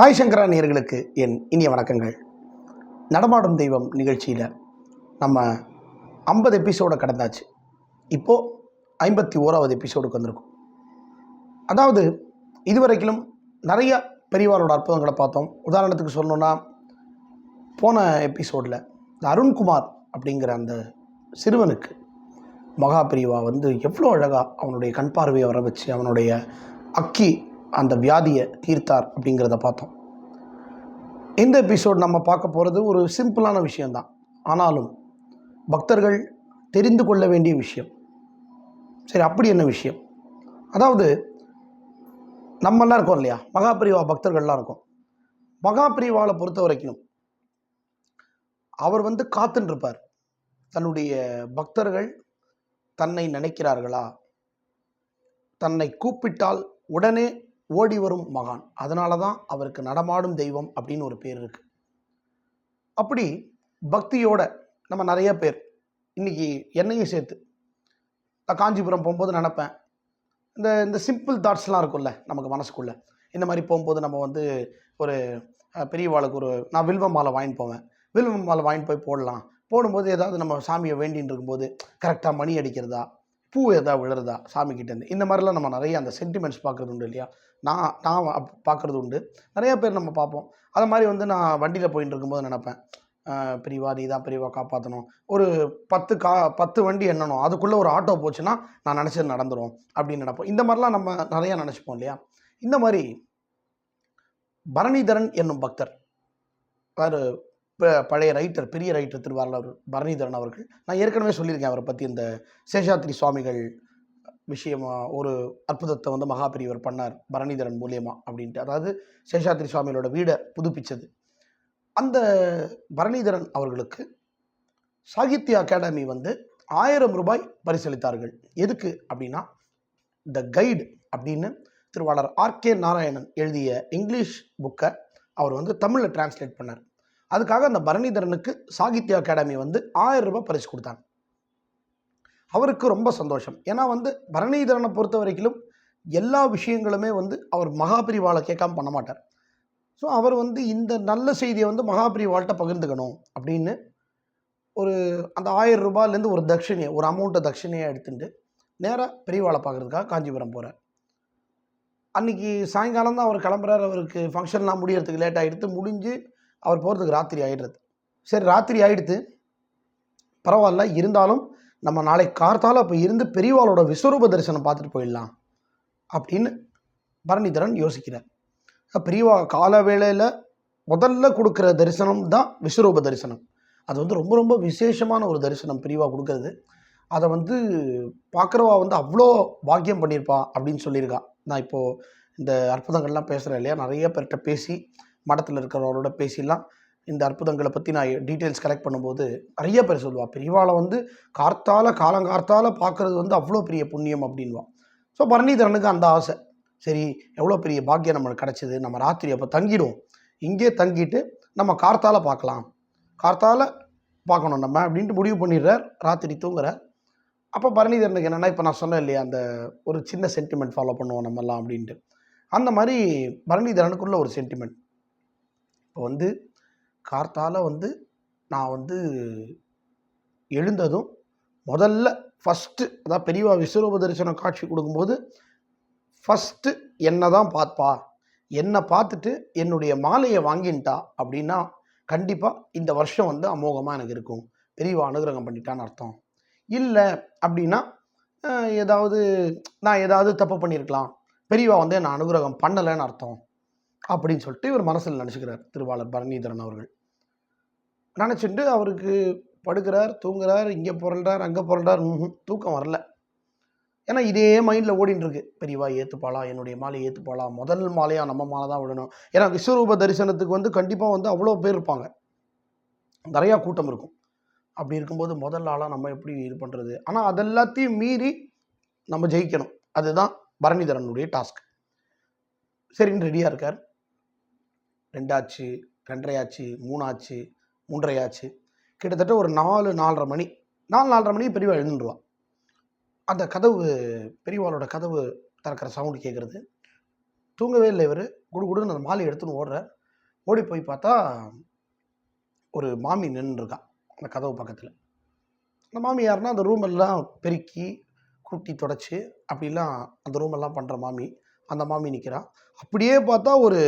சாய் சங்கரா நேர்களுக்கு என் இனிய வணக்கங்கள். நடமாடும் தெய்வம் நிகழ்ச்சியில் நம்ம ஐம்பது எபிசோடை கடந்தாச்சு. இப்போது ஐம்பத்தி ஓராவது எபிசோடுக்கு வந்திருக்கும். அதாவது இதுவரைக்கிலும் நிறைய பெரியவாரோட அற்புதங்களை பார்த்தோம். உதாரணத்துக்கு சொல்லணுன்னா போன எபிசோடில் இந்த அருண்குமார் அப்படிங்கிற அந்த சிறுவனுக்கு மகா பிரிவா வந்து எவ்வளோ அழகாக அவனுடைய கண் பார்வையை வர வச்சு அவனுடைய அக்கி அந்த வியாதியை தீர்த்தார் அப்படிங்கிறத பார்த்தோம். இந்த எபிசோட் நம்ம பார்க்க போகிறது ஒரு சிம்பிளான விஷயந்தான் ஆனாலும் பக்தர்கள் தெரிந்து கொள்ள வேண்டிய விஷயம். சரி அப்படி என்ன விஷயம்? அதாவது நம்மெல்லாம் இருக்கோம் இல்லையா? மகாபிரிவா பக்தர்கள்லாம் இருக்கும். மகாபிரிவாவை பொறுத்த வரைக்கும் அவர் வந்து காத்துன்ருப்பார் தன்னுடைய பக்தர்கள் தன்னை நினைக்கிறார்களா? தன்னை கூப்பிட்டால் உடனே ஓடி வரும் மகான். அதனால தான் அவருக்கு நடமாடும் தெய்வம் அப்படின்னு ஒரு பேர் இருக்கு. அப்படி பக்தியோட நம்ம நிறைய பேர் இன்னைக்கு என்னையும் சேர்த்து நான் காஞ்சிபுரம் போகும்போது நினப்பேன். இந்த இந்த சிம்பிள் தாட்ஸ்லாம் இருக்கும்ல நமக்கு மனசுக்குள்ளே. இந்த மாதிரி போகும்போது நம்ம வந்து ஒரு பெரியவாளுக்கு ஒரு நான் வில்வ மாலை வாங்கிட்டு போவேன். வில்வ மாலை வாங்கிட்டு போய் போடலாம். போடும்போது ஏதாவது நம்ம சாமியை வேண்டின்னு இருக்கும்போது கரெக்டாக மணி அடிக்கிறதா? பூ எதாவது விழுறதா சாமி கிட்டேருந்து இந்த மாதிரிலாம் நம்ம நிறைய அந்த சென்டிமெண்ட்ஸ் பார்க்குறது உண்டு இல்லையா? நான் நான் அப்- உண்டு. நிறையா பேர் நம்ம பார்ப்போம். அது மாதிரி வந்து நான் வண்டியில் போயிட்டு இருக்கும்போது நினப்பேன். பிரிவா நீ தான் பிரிவா காப்பாற்றணும் ஒரு பத்து கா பத்து வண்டி எண்ணணும். அதுக்குள்ளே ஒரு ஆட்டோ போச்சுன்னா நான் நினச்சது நடந்துரும் அப்படின்னு நினப்போம். இந்த மாதிரிலாம் நம்ம நிறையா நினச்சிப்போம் இல்லையா? இந்த மாதிரி பரணிதரன் என்னும் பக்தர் அவர் பழைய ரைட்டர் பெரிய ரைட்டர் திருவாரூர் பரணிதரன் அவர்கள். நான் ஏற்கனவே சொல்லியிருக்கேன் அவரை பற்றி இந்த சேஷாத்ரி சுவாமிகள் விஷயமா ஒரு அற்புதத்தை வந்து மகாபெரியவர் பண்ணார் பரணிதரன் மூலியமா அப்படின்ட்டு. அதாவது சேஷாத்ரி சுவாமிகளோட வீடை புதுப்பித்தது அந்த பரணிதரன் அவர்களுக்கு சாகித்ய அகாடமி வந்து ஆயிரம் ரூபாய் பரிசளித்தார்கள். எதுக்கு அப்படின்னா த கைடு அப்படின்னு திருவாளர் ஆர்கே நாராயணன் எழுதிய இங்கிலீஷ் புக்கை அவர் வந்து தமிழில் டிரான்ஸ்லேட் பண்ணார். அதுக்காக அந்த பரணிதரனுக்கு சாகித்ய அகாடமி வந்து ஆயிரம் ரூபாய் பரிசு கொடுத்தாங்க. அவருக்கு ரொம்ப சந்தோஷம். ஏன்னா வந்து பரணிதரனை பொறுத்த வரைக்கும் எல்லா விஷயங்களுமே வந்து அவர் மகாபிரிவாளை கேட்காம பண்ண மாட்டார். ஸோ அவர் வந்து இந்த நல்ல செய்தியை வந்து மகாபிரிவாள்கிட்ட பகிர்ந்துக்கணும் அப்படின்னு ஒரு அந்த ஆயிரம் ரூபாயிலேருந்து ஒரு தட்சிணையை ஒரு அமௌண்ட்டை தட்சிணையாக எடுத்துட்டு நேராக பெரியவாளை பார்க்குறதுக்காக காஞ்சிபுரம் போகிறார் அன்னைக்கு சாயங்காலம் தான் அவர் கிளம்புறாரு. அவருக்கு ஃபங்க்ஷன்லாம் முடியறதுக்கு லேட் ஆகிடுத்து முடிஞ்சு அவர் போகிறதுக்கு ராத்திரி ஆகிடுறது சரி ராத்திரி ஆகிடுது பரவாயில்ல இருந்தாலும் நம்ம நாளை கார்த்தால் அப்போ இருந்து பெரியவாளோட விஸ்வரூப தரிசனம் பார்த்துட்டு போயிடலாம் அப்படின்னு பரணிதரன் யோசிக்கிறார். பெரியவா கால வேளையில் முதல்ல கொடுக்குற தரிசனம் தான் விஸ்வரூப தரிசனம். அது வந்து ரொம்ப ரொம்ப விசேஷமான ஒரு தரிசனம் பிரிவா கொடுக்கறது. அதை வந்து பார்க்குறவா வந்து அவ்வளோ பாக்கியம் பண்ணியிருப்பா அப்படின்னு சொல்லியிருக்கா. நான் இப்போது இந்த அற்புதங்கள்லாம் பேசுகிறேன் இல்லையா? நிறைய பேர்கிட்ட பேசி மடத்தில் இருக்கிறவரோட பேசிடலாம். இந்த அற்புதங்களை பற்றி நான் டீட்டெயில்ஸ் கலெக்ட் பண்ணும்போது நிறைய பேர் சொல்லுவாள் பெரியவாளை வந்து கார்த்தால காலங்கார்த்தால பார்க்குறது வந்து அவ்வளோ பெரிய புண்ணியம் அப்படின்வான் ஸோ பரணிதரனுக்கு அந்த ஆசை. சரி எவ்வளோ பெரிய பாக்கியம் நம்மளுக்கு கிடச்சிது? நம்ம ராத்திரி அப்போ தங்கிடுவோம். இங்கே தங்கிட்டு நம்ம கார்த்தால பார்க்கலாம் கார்த்தால பார்க்கணும் நம்ம அப்படின்ட்டு முடிவு பண்ணிடுறார். ராத்திரி தூங்குறார். அப்போ பரணிதரனுக்கு என்னென்னா இப்போ நான் சொன்னேன் இல்லையா அந்த ஒரு சின்ன சென்டிமெண்ட் ஃபாலோ பண்ணுவோம் நம்மலாம் அப்படின்ட்டு. அந்த மாதிரி பரணிதரனுக்குள்ள ஒரு சென்டிமெண்ட் இப்போ வந்து கார்த்தால வந்து நான் வந்து எழுந்ததும் முதல்ல ஃபஸ்ட்டு அதான் பெரியவா விஸ்வரூப தரிசனம் காட்சி கொடுக்கும்போது ஃபஸ்ட்டு என்னை தான் பார்ப்பா. என்னை பார்த்துட்டு என்னுடைய மாலையை வாங்கின்ட்டா அப்படின்னா கண்டிப்பாக இந்த வருஷம் வந்து அமோகமாக எனக்கு இருக்கும். பெரியவா அனுகிரகம் பண்ணிட்டான்னு அர்த்தம். இல்லை அப்படின்னா ஏதாவது நான் ஏதாவது தப்பு பண்ணியிருக்கலாம். பெரியவா வந்து என்னை அனுகிரகம் பண்ணலைன்னு அர்த்தம். அப்படின்னு சொல்லிட்டு இவர் மனசில் நினச்சிக்கிறார் திருவாளர் பரணிதரன் அவர்கள். நினச்சிட்டு அவருக்கு படுக்கிறார் தூங்குறார் இங்கே புரண்டார் அங்கே புரண்டார் தூக்கம் வரல. ஏன்னா இதே மைண்டில் ஓடின்னு இருக்கு பெரியவா ஏற்றுப்பாளா என்னுடைய மாலை ஏற்றுப்பாளா முதல் மாலையாக நம்ம மாலை தான் விடணும். ஏன்னா விஸ்வரூப தரிசனத்துக்கு வந்து கண்டிப்பாக வந்து அவ்வளோ பேர் இருப்பாங்க. நிறையா கூட்டம் இருக்கும். அப்படி இருக்கும்போது முதல் ஆளாக நம்ம எப்படி இது பண்ணுறது ஆனால் அதெல்லாத்தையும் மீறி நம்ம ஜெயிக்கணும். அதுதான் பரணிதரனுடைய டாஸ்க். சரின்னு ரெடியாக இருக்கார். ரெண்டாச்சு ரெண்டரையாச்சு மூணாச்சு மூன்றரையாச்சு. கிட்டத்தட்ட ஒரு நாலு நாலரை மணி நாலு நாலரை மணிக்கு பெரியவா எழுந்துருவான் அந்த கதவு பெரியவாளோட கதவு திறக்கிற சவுண்டு கேட்குறது தூங்கவே இல்லை இவர். குடு குடுன்னு அந்த மாலையை எடுத்துன்னு ஓடுறார். ஓடி போய் பார்த்தா ஒரு மாமி நின்றுருக்கான் அந்த கதவு பக்கத்தில். அந்த மாமி யாருன்னா அந்த ரூம் எல்லாம் பெருக்கி கூட்டி தொடச்சி அப்படிலாம் அந்த ரூம் எல்லாம் பண்ணுற மாமி. அந்த மாமி நிற்கிறான் அப்படியே பார்த்தா ஒரு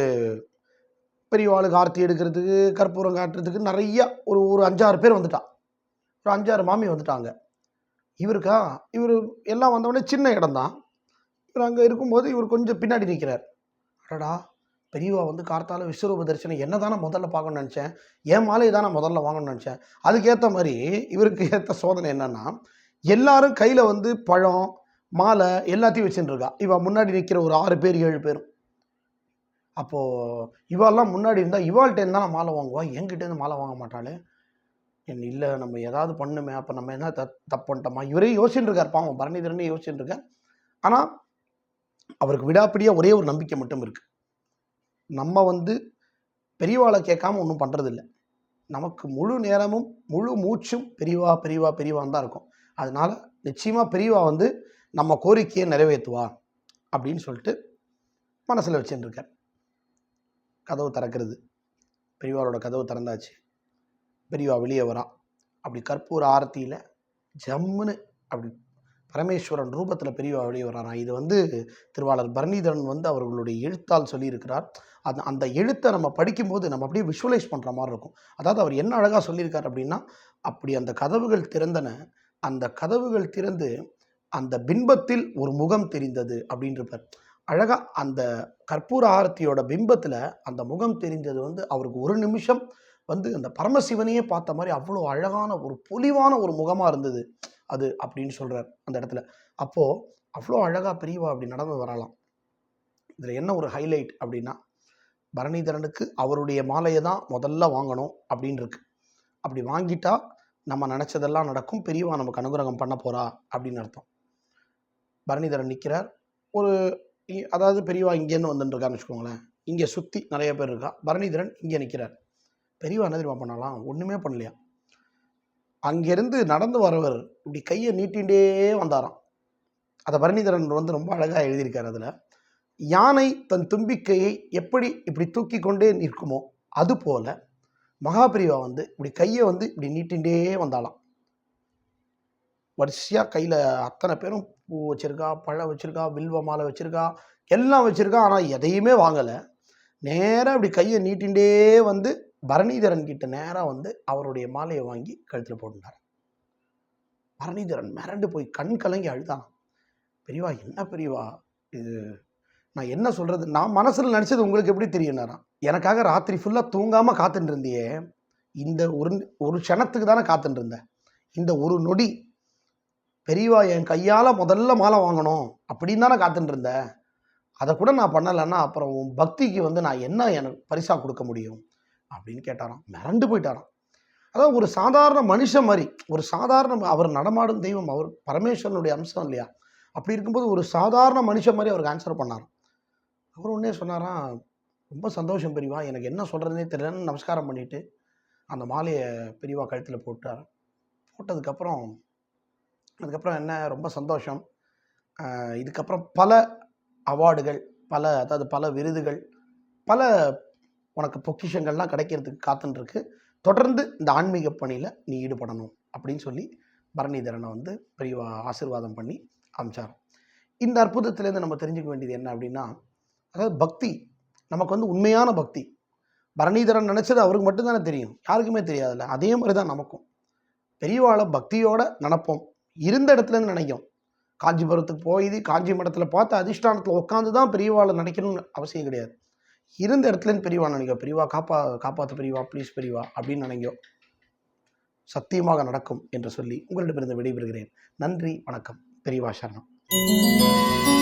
பெரியவாளுக்கு ஆர்த்தி எடுக்கிறதுக்கு கற்பூரம் காட்டுறதுக்கு நிறைய ஒரு ஒரு அஞ்சாறு பேர் வந்துட்டான். ஒரு அஞ்சாறு மாமி வந்துட்டாங்க. இவருக்கா? இவர் எல்லாம் வந்தவொடனே சின்ன இடம்தான். இவர் அங்கே இருக்கும்போது இவர் கொஞ்சம் பின்னாடி நிற்கிறார் அடடா பெரியவா வந்து கார்த்தால விஸ்வரூப தரிசனம் என்ன தானே முதல்ல பார்க்கணும்னு நினச்சேன். என் மாலையை தானே முதல்ல வாங்கணும்னு நினச்சேன். அதுக்கேற்ற மாதிரி இவருக்கு ஏற்ற சோதனை என்னென்னா எல்லாரும் கையில் வந்து பழம் மாலை எல்லாத்தையும் வச்சுட்டு இருக்கா. முன்னாடி நிற்கிற ஒரு ஆறு பேர் ஏழு பேரும். அப்போது இவாள்லாம் முன்னாடி இருந்தால் இவாள்கிட்ட இருந்தால் நான் மாலை வாங்குவா? என்கிட்டேருந்து மாலை வாங்க மாட்டாளே. என் இல்லை நம்ம ஏதாவது பண்ணுமே. அப்போ நம்ம என்ன த தப்பு பண்ணிட்டோமா? இவரே யோசிச்சுருக்கார் பாவம் பரணிதரனே யோசிச்சுருக்கார் ஆனால் அவருக்கு விடாப்பிடியாக ஒரே ஒரு நம்பிக்கை மட்டும் இருக்குது நம்ம வந்து பெரியவாளை கேட்காம ஒன்றும் பண்ணுறதில்ல நமக்கு முழு நேரமும் முழு மூச்சும் பெரியவா பெரியவா பெரியவான் தான் இருக்கும். அதனால் நிச்சயமாக பெரியவா வந்து நம்ம கோரிக்கையை நிறைவேற்றுவா அப்படின்னு சொல்லிட்டு மனசில் வச்சுட்டு கதவு திறக்கிறது. பெரியவாளோட கதவு திறந்தாச்சு. பெரியவா வெளியே வரா அப்படி கற்பூர ஆரத்தியில் ஜம்முன்னு அப்படி பரமேஸ்வரன் ரூபத்தில் பெரியவா வெளியே வராராம். இது வந்து திருவாளர் பரணிதரன் வந்து அவர்களுடைய எழுத்தால் சொல்லியிருக்கிறார். அந்த அந்த எழுத்தை நம்ம படிக்கும்போது நம்ம அப்படியே விஷுவலைஸ் பண்ணுற மாதிரி இருக்கும். அதாவது அவர் என்ன அழகாக சொல்லியிருக்கார் அப்படின்னா அப்படி அந்த கதவுகள் திறந்தன. அந்த கதவுகள் திறந்து அந்த பின்பத்தில் ஒரு முகம் தெரிந்தது அப்படின்றப்பார் அழகாக அந்த கற்பூர ஆரத்தியோட பிம்பத்தில் அந்த முகம் தெரிஞ்சது வந்து அவருக்கு ஒரு நிமிஷம் வந்து அந்த பரமசிவனையே பார்த்த மாதிரி அவ்வளோ அழகான ஒரு பொலிவான ஒரு முகமாக இருந்தது அது அப்படின்னு சொல்கிறார் அந்த இடத்துல. அப்போது அவ்வளோ அழகாக பிரிவா அப்படி நடந்து வரலாம். இதில் என்ன ஒரு ஹைலைட் அப்படின்னா பரணிதரனுக்கு அவருடைய மாலையை தான் முதல்ல வாங்கணும் அப்படின்னு இருக்கு அப்படி வாங்கிட்டா நம்ம நினச்சதெல்லாம் நடக்கும் பெரியவா நமக்கு அனுகிரகம் பண்ண போகிறா அப்படின்னு அர்த்தம். பரணிதரன் நிற்கிறார் ஒரு அதாவது பெரியவா இங்கேருந்து வந்துட்டுருக்கான்னு வச்சுக்கோங்களேன். இங்கே சுற்றி நிறைய பேர் இருக்கா? பரணிதரன் இங்கே நிற்கிறார் பெரியவா என்ன தெரியுமா பண்ணலாம்? ஒன்றுமே பண்ணலையா? அங்கேருந்து நடந்து வரவர் இப்படி கையை நீட்டிகிட்டே வந்தாராம். அதை பரணிதரன் வந்து ரொம்ப அழகாக எழுதியிருக்கார் அதில். யானை தன் தும்பிக்கையை எப்படி இப்படி தூக்கி கொண்டே நிற்குமோ அதுபோல் மகாபிரிவா வந்து இப்படி கையை வந்து இப்படி நீட்டிகிட்டே வந்தாலாம் வரிசையாக கையில் அத்தனை பேரும் பூ வச்சுருக்கா பழம் வச்சுருக்கா வில்வ மாலை வச்சுருக்கா எல்லாம் வச்சுருக்கா ஆனால் எதையுமே வாங்கலை. நேராக இப்படி கையை நீட்டின்றே வந்து பரணிதரன் கிட்ட நேராக வந்து அவருடைய மாலையை வாங்கி கழுத்தில் போட்டுட்டார். பரணிதரன் மிரண்டு போய் கண் கலங்கி அழுதான். பெரியவா என்ன பெரியவா இது? நான் என்ன சொல்கிறது நான் மனசில் நினச்சது உங்களுக்கு எப்படி தெரியும்னாராம் எனக்காக ராத்திரி ஃபுல்லாக தூங்காமல் காத்துட்டு இருந்தியே. இந்த ஒரு ஒரு க்ஷணத்துக்கு தானே காத்துட்டு இருந்தேன் இந்த ஒரு நொடி பெரியவா என் கையால் முதல்ல மாலை வாங்கணும் அப்படின்னு தானே காத்துட்டு இருந்தேன் அதை கூட நான் பண்ணலைன்னா அப்புறம் உன் பக்திக்கு வந்து நான் என்ன எனக்கு பரிசாக கொடுக்க முடியும் அப்படின்னு கேட்டாராம். மிரண்டு போயிட்டாராம். அதாவது ஒரு சாதாரண மனுஷன் மாதிரி ஒரு சாதாரண அவர் நடமாடும் தெய்வம் அவர் பரமேஸ்வரனுடைய அம்சம் இல்லையா? அப்படி இருக்கும்போது ஒரு சாதாரண மனுஷன் மாதிரி அவருக்கு ஆன்சர் பண்ணார் அவர் உடனே சொன்னாராம் ரொம்ப சந்தோஷம் பெரியவா எனக்கு என்ன சொல்கிறதுனே தெரியலன்னு நமஸ்காரம் பண்ணிவிட்டு அந்த மாலையை பெரியவா கழுத்தில் போட்டார். போட்டதுக்கப்புறம் அதுக்கப்புறம் என்ன? ரொம்ப சந்தோஷம். இதுக்கப்புறம் பல அவார்டுகள் பல அதாவது பல விருதுகள் பல உனக்கு பொக்கிஷங்கள்லாம் கிடைக்கிறதுக்கு காத்துன்ட்ருக்கு தொடர்ந்து இந்த ஆன்மீக பணியில் நீ ஈடுபடணும் அப்படின்னு சொல்லி பரணிதரனை வந்து பெரியவா ஆசீர்வாதம் பண்ணி அமிச்சார் இந்த அற்புதத்திலேருந்து நம்ம தெரிஞ்சுக்க வேண்டியது என்ன அப்படின்னா அதாவது பக்தி நமக்கு வந்து உண்மையான பக்தி. பரணிதரன் நினச்சது அவருக்கு மட்டும்தானே தெரியும். யாருக்குமே தெரியாதுல்ல. அதே மாதிரி தான் நமக்கும். பெரியவாளை பக்தியோடு நினப்போம். இருந்த இடத்துலேருந்து நினைக்கும். காஞ்சிபுரத்துக்கு போய் காஞ்சி மடத்தில் பார்த்து அதிஷ்டானத்தில் உட்காந்து தான் பெரியவாளை நினைக்கணும்னு அவசியம் கிடையாது. இருந்த இடத்துலேருந்து பெரியவா நினைக்கும். பெரியவா காப்பா காப்பாற்று பெரியவா ப்ளீஸ் பெரியவா அப்படின்னு நினைக்கும். சத்தியமாக நடக்கும் என்று சொல்லி உங்களிடமிருந்து விடைபெறுகிறேன். நன்றி வணக்கம். பெரியவா சரணம்.